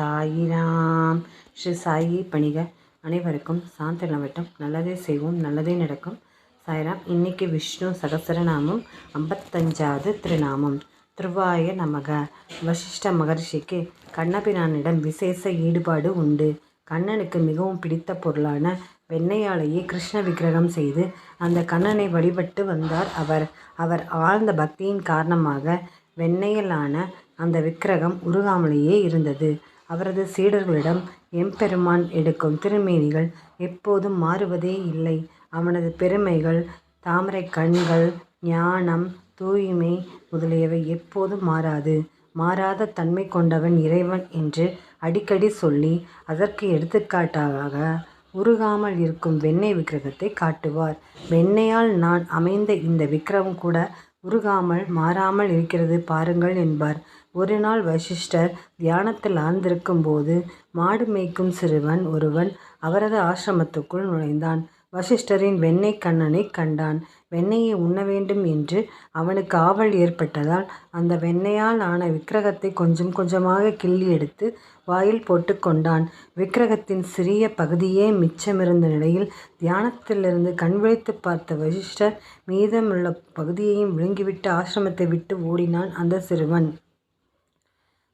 சாயிராம். ஸ்ரீ சாயி பணிக. அனைவருக்கும் சாந்தி வட்டம். நல்லதே செய்வோம் நல்லதே நடக்கும். சாய்ராம் இன்னைக்கு விஷ்ணு சகசரநாமம் ஐம்பத்தஞ்சாவது திருநாமம். திருவாய நமக. வசிஷ்ட மகர்ஷிக்கு கண்ணபிரானிடம் விசேஷ ஈடுபாடு உண்டு. கண்ணனுக்கு மிகவும் பிடித்த பொருளான வெண்ணையாலேயே கிருஷ்ண விக்கிரகம் செய்து அந்த கண்ணனை வழிபட்டு வந்தார் அவர். அவர் ஆழ்ந்த பக்தியின் காரணமாக வெண்ணையிலான அந்த விக்கிரகம் உருகாமலேயே இருந்தது. அவரது சீடர்களிடம் எம்பெருமான் எடுக்கும் திருமேனிகள் எப்போதும் மாறுவதே இல்லை. அவனது பெருமைகள் தாமரை கண்கள் ஞானம் தூய்மை முதலியவை எப்போதும் மாறாது. மாறாத தன்மை கொண்டவன் இறைவன் என்று அடிக்கடி சொல்லி அதற்கு எடுத்துக்காட்டாக உருகாமல் இருக்கும் வெண்ணெய் விக்கிரகத்தை காட்டுவார். வெண்ணெயால் நான் அமைந்த இந்த விக்கிரகம் கூட உருகாமல் மாறாமல் இருக்கிறது பாருங்கள் என்பார். ஒரு நாள் வசிஷ்டர் தியானத்தில் ஆழ்ந்திருக்கும் போது மாடு மேய்க்கும் சிறுவன் ஒருவன் அவரது ஆசிரமத்துக்குள் நுழைந்தான். வசிஷ்டரின் வெண்ணெய் கண்ணனை கண்டான். வெண்ணெயை உண்ண வேண்டும் என்று அவனுக்கு ஆவல் ஏற்பட்டதால் அந்த வெண்ணெயால் ஆன விக்கிரகத்தை கொஞ்சம் கொஞ்சமாக கிள்ளி எடுத்து வாயில் போட்டுக்கொண்டான் விக்கிரகத்தின் சிறிய பகுதியே மிச்சமிருந்த நிலையில் தியானத்திலிருந்து கண்விழித்து பார்த்த வசிஷ்டர் மீதமுள்ள பகுதியையும் விழுங்கிவிட்டு ஆசிரமத்தை விட்டு ஓடினான் அந்த சிறுவன்.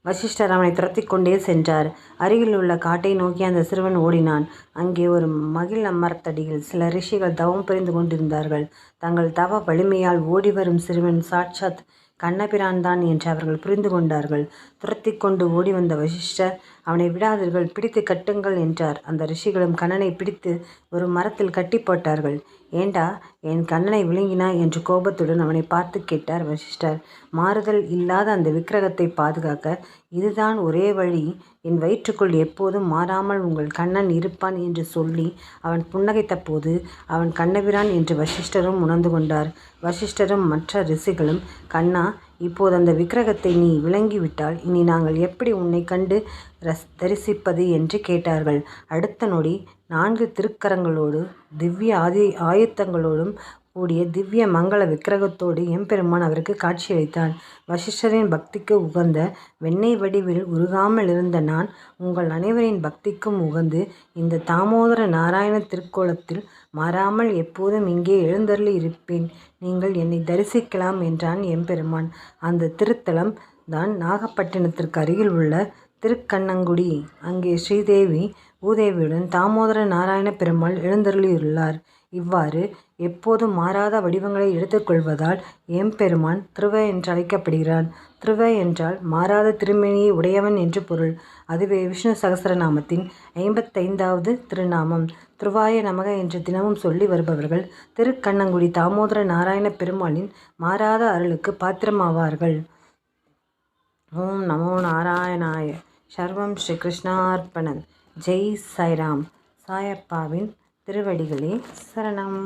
வசிஷ்டர் அவனை துரத்தி கொண்டே சென்றார். அருகில் உள்ள காட்டை நோக்கி அந்த சிறுவன் ஓடினான். அங்கே ஒரு மகிழ் அமர்த்தடியில் சில ரிஷிகள் தவம் புரிந்து கொண்டிருந்தார்கள். தங்கள் தவ வலிமையால் ஓடி வரும் சிறுவன் சாட்சாத் கண்ணபிரான் தான் என்று அவர்கள் புரிந்து கொண்டார்கள். துரத்தி கொண்டு ஓடி வந்த வசிஷ்டர் அவனை விடாதீர்கள் பிடித்து கட்டுங்கள் என்றார். அந்த ரிஷிகளும் கண்ணனை பிடித்து ஒரு மரத்தில் கட்டி போட்டார்கள். ஏண்டா என் கண்ணனை விழுங்கினா என்று கோபத்துடன் அவனை பார்த்து கேட்டார் வசிஷ்டர் மாறுதல் இல்லாத அந்த விக்கிரகத்தை பாதுகாக்க இதுதான் ஒரே வழி. என் வயிற்றுக்குள் எப்போதும் மாறாமல் உங்கள் கண்ணன் இருப்பான் என்று சொல்லி அவன் புன்னகைத்த போது அவன் கண்ணபிரான் என்று வசிஷ்டரும் உணர்ந்து கொண்டார். வசிஷ்டரும் மற்ற ரிஷிகளும் கண்ணா இப்போது அந்த விக்கிரகத்தை நீ விளங்கிவிட்டால் இனி நாங்கள் எப்படி உன்னை கண்டு ரஸ் தரிசிப்பது என்று கேட்டார்கள். அடுத்த நொடி நான்கு திருக்கரங்களோடு திவ்ய ஆதி ஆயுத்தங்களோடும் கூடிய திவ்ய மங்கள விக்கிரகத்தோடு எம்பெருமான் அவருக்கு காட்சியளித்தான் வசிஷ்டரின் பக்திக்கு உகந்த வெண்ணெய் வடிவில் உருகாமல் இருந்த நான் உங்கள் அனைவரின் பக்திக்கும் உகந்து இந்த தாமோதர நாராயண திருக்கோலத்தில் மாறாமல் எப்போதும் இங்கே எழுந்தருளி இருப்பேன். நீங்கள் என்னை தரிசிக்கலாம் என்றான் எம்பெருமான். அந்த திருத்தலம் தான் நாகப்பட்டினத்திற்கு அருகில் உள்ள திருக்கண்ணங்குடி. அங்கே ஸ்ரீதேவி பூதேவியுடன் தாமோதர நாராயண பெருமாள் எழுந்தருளியுள்ளார். இவ்வாறு எப்போதும் மாறாத வடிவங்களை எடுத்துக்கொள்வதால் எம்பெருமான் திருவ என்று அழைக்கப்படுகிறான் திருவ என்றால் மாறாத திருமேனியை உடையவன் என்று பொருள். அதுவே விஷ்ணு சகசரநாமத்தின் ஐம்பத்தைந்தாவது திருநாமம். திருவாய நமக என்று தினமும் சொல்லி வருபவர்கள் திருக்கண்ணங்குடி தாமோதர நாராயண பெருமாளின் மாறாத அருளுக்கு பாத்திரமாவார்கள். ஓம் நமோ நாராயணாய. சர்வம் ஸ்ரீ கிருஷ்ணார்ப்பணன் ஜெய் சாய்ராம் சாயப்பாவின் திருவடிகளே சரணம்.